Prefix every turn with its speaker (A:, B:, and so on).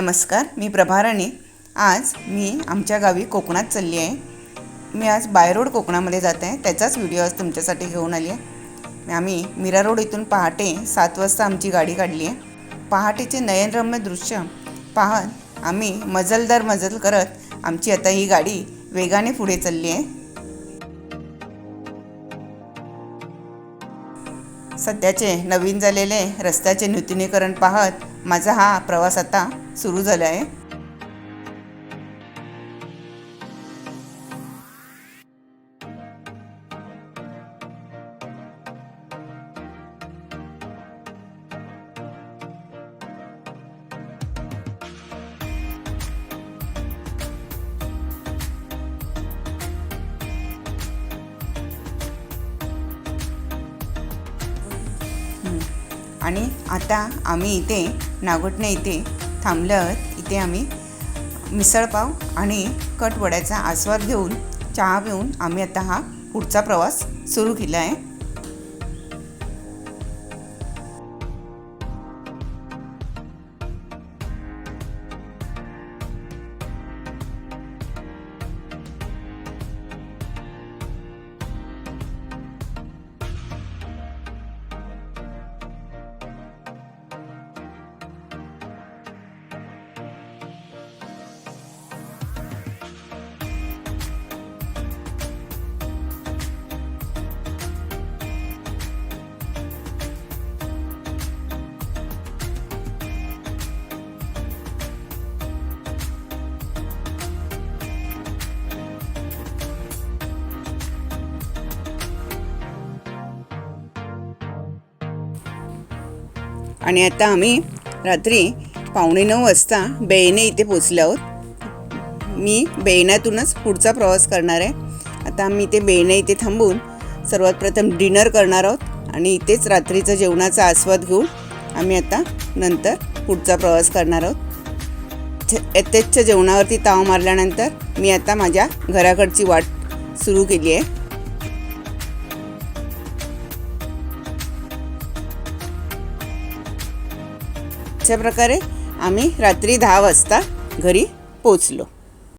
A: नमस्कार मी प्रभाराणी आज मी आमच्या गावी कोकणात चालली आहे. मी आज बाय रोड कोकणामध्ये जात आहे. त्याचाच व्हिडिओ आज तुमच्यासाठी घेऊन आली आहे. आम्ही मीरा रोड इथून पहाटे सात वाजता आमची गाडी काढली आहे. पहाटेचे नयनरम्य दृश्य पाहत आम्ही मजलदार मजल करत आमची आता ही गाडी वेगाने पुढे चालली आहे. सध्याचे नवीन झालेले रस्त्याचे नूतनीकरण पाहत माझा हा प्रवास आता सुरू झाला आहे. आणि आता आम्ही इथे नागोटणे इथे थांबलं इथे आम्ही मिसळपाव आणि कटवड्याचा आस्वाद घेऊन चहा पिऊन आम्ही आता हा पुढचा प्रवास सुरू केला आहे. आणि आता आम्ही रात्री पावणे नऊ वाजता बेयने इथे पोचलो आहोत. मी बेयण्यातूनच पुढचा प्रवास करणार आहे. आता आम्ही इथे बेयने इथे थांबून सर्वात प्रथम डिनर करणार आहोत आणि इथेच रात्रीचं जेवणाचा आस्वाद घेऊन आम्ही आता नंतर पुढचा प्रवास करणार आहोत. छ- यथेच्छ जेवणावरती ताव मारल्यानंतर मी आता माझ्या घराकडची वाट सुरू केली आहे. अशा प्रकारे आम्ही रात्री दहा वाजता घरी पोचलो.